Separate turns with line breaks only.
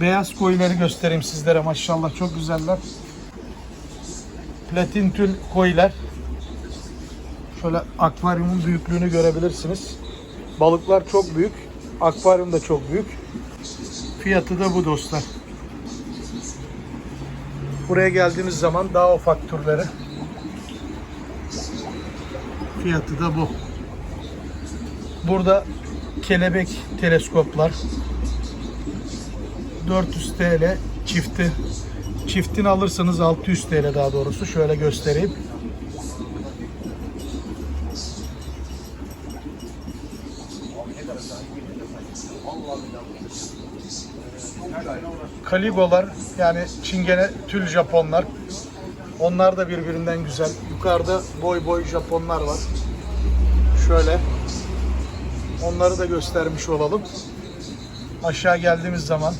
Beyaz koyuları göstereyim sizlere maşallah çok güzeller. Platin tül koyular. Şöyle akvaryumun büyüklüğünü görebilirsiniz. Balıklar çok büyük. Akvaryum da çok büyük. Fiyatı da bu dostlar. Buraya geldiğimiz zaman daha ufak türleri. Fiyatı da bu. Burada kelebek teleskoplar 400 TL çifti. Çiftini alırsanız 600 TL daha doğrusu. Şöyle göstereyim. Kaligolar yani çingene tül Japonlar. Onlar da birbirinden güzel. Yukarıda boy boy Japonlar var. Şöyle. Onları da göstermiş olalım. Aşağı geldiğimiz zaman